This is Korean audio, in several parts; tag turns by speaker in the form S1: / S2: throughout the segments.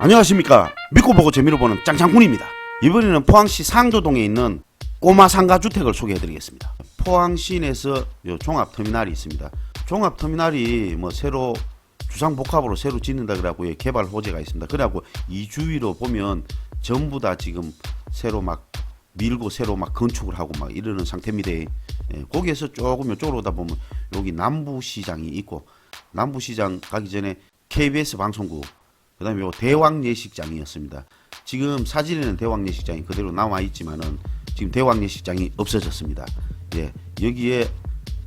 S1: 안녕하십니까. 믿고 보고 재미로 보는 짱짱군입니다. 이번에는 포항시 상조동에 있는 꼬마 상가 주택을 소개해드리겠습니다. 포항 시내에서 요 종합터미널이 있습니다. 종합터미널이 뭐 새로 주상복합으로 새로 짓는다 예, 개발 호재가 있습니다. 그래갖고 이 주위로 보면 전부 다 지금 새로 막 밀고 새로 막 건축을 하고 막 이러는 상태입니다. 예, 거기에서 조금 이쪽으로 오다 보면 여기 남부시장이 있고 남부시장 가기 전에 KBS 방송국 그 다음에 요 대왕 예식장이었습니다. 지금 사진에는 대왕 예식장이 그대로 남아 있지만은 지금 대왕 예식장이 없어졌습니다. 예, 여기에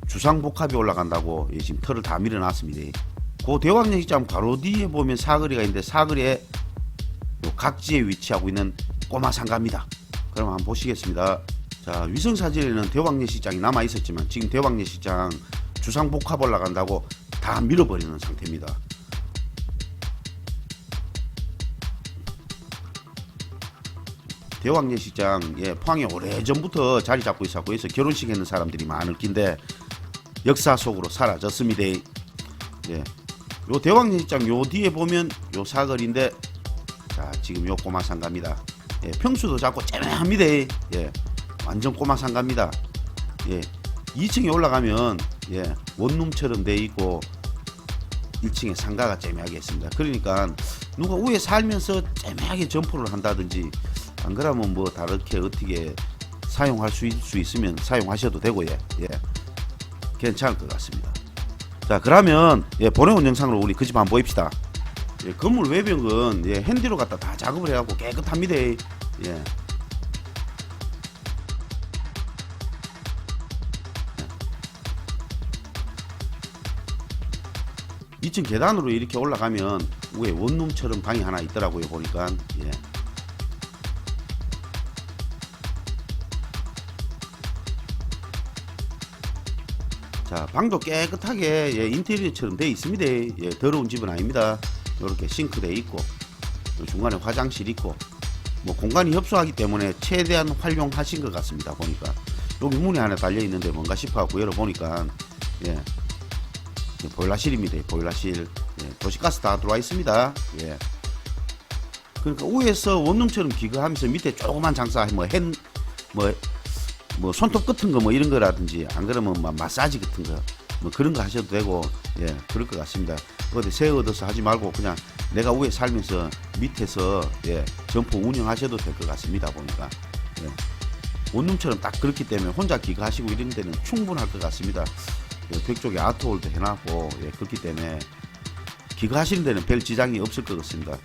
S1: 주상복합이 올라간다고 예, 지금 털을 다 밀어놨습니다. 그 대왕 예식장 바로 뒤에 보면 사거리가 있는데 사거리에 요 각지에 위치하고 있는 꼬마 상가입니다. 그럼 한번 보시겠습니다. 자 위성 사진에는 대왕 예식장이 남아 있었지만 지금 대왕 예식장 주상복합 올라간다고 다 밀어버리는 상태입니다. 대왕예식장 예, 포항에 오래전부터 자리 잡고 있었고 해서 결혼식 했는 사람들이 많을 낀데 역사 속으로 사라졌습니다. 예. 요 대왕예식장 요 뒤에 보면 요 사거리인데 자 지금 요 꼬마 상가입니다. 예, 평수도 작고 째매합니다. 예. 완전 꼬마 상가입니다. 예. 2층에 올라가면 예, 원룸처럼 돼 있고 1층에 상가가 째매하게 있습니다. 그러니까 누가 위에 살면서 째매하게 점포를 한다든지 안 그러면 뭐 다르게 어떻게 사용할 수, 있, 수 있으면 사용하셔도 되고요. 예. 괜찮을 것 같습니다. 자, 그러면 예, 보내온 영상으로 우리 그 집 한번 보입시다. 예, 건물 외벽은 예, 핸디로 갖다 다 작업을 해갖고 깨끗합니다. 예. 2층 계단으로 이렇게 올라가면 위에 원룸처럼 방이 하나 있더라고요 보니까 예. 자 방도 깨끗하게 예, 인테리어처럼 돼 있습니다 예, 더러운 집은 아닙니다 이렇게 싱크대 있고 요 중간에 화장실 있고 뭐 공간이 협소하기 때문에 최대한 활용하신 것 같습니다 보니까 여기 문이 하나 달려 있는데 뭔가 싶어 갖고 열어보니까 예 예, 보일러실입니다. 이 보일러실. 예, 도시가스 다 들어와 있습니다. 예. 그러니까 위에서 원룸처럼 기거하면서 밑에 조그만 장사 뭐핸뭐 뭐 손톱 같은 거 뭐 이런 거라든지 안 그러면 뭐 마사지 같은 거 뭐 그런 거 하셔도 되고 예 그럴 것 같습니다. 어디 새 얻어서 하지 말고 그냥 내가 위에 살면서 밑에서 예 점포 운영하셔도 될 것 같습니다 보니까 예. 원룸처럼 딱 그렇기 때문에 혼자 기거하시고 이런 데는 충분할 것 같습니다. 예, 벽 쪽에 아트홀도 해놨고 예, 그렇기 때문에 기거하시는 데는 별 지장이 없을 것 같습니다.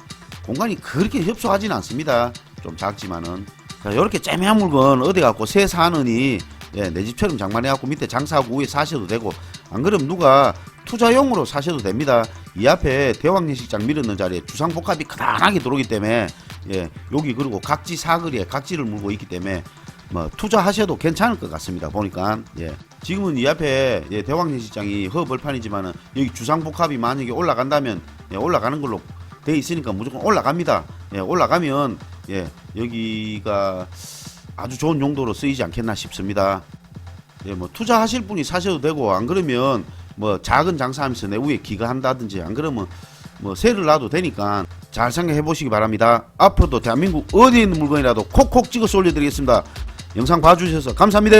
S1: 공간이 그렇게 협소하지는 않습니다. 좀 작지만은 자, 이렇게 째매한 물건 어디 갖고 새 사느니 예, 내 집처럼 장만해갖고 밑에 장사하고 위에 사셔도 되고 안 그러면 누가 투자용으로 사셔도 됩니다. 이 앞에 대왕예식장 밀었는 자리에 주상복합이 크다하게 들어오기 때문에 예, 여기 그리고 각지 사거리에 각지를 물고 있기 때문에 뭐 투자하셔도 괜찮을 것 같습니다. 보니까 예. 지금은 이 앞에 예, 대왕예식장이 허벌판이지만은 여기 주상복합이 만약에 올라간다면 예, 올라가는 걸로 돼 있으니까 무조건 올라갑니다. 예, 올라가면 예, 여기가 아주 좋은 용도로 쓰이지 않겠나 싶습니다. 예, 뭐 투자하실 분이 사셔도 되고 안 그러면 뭐 작은 장사하면서 내 위에 기거한다든지 안 그러면 뭐 세를 놔도 되니까 잘 생각해 보시기 바랍니다. 앞으로도 대한민국 어디에 있는 물건이라도 콕콕 찍어서 올려드리겠습니다. 영상 봐주셔서 감사합니다.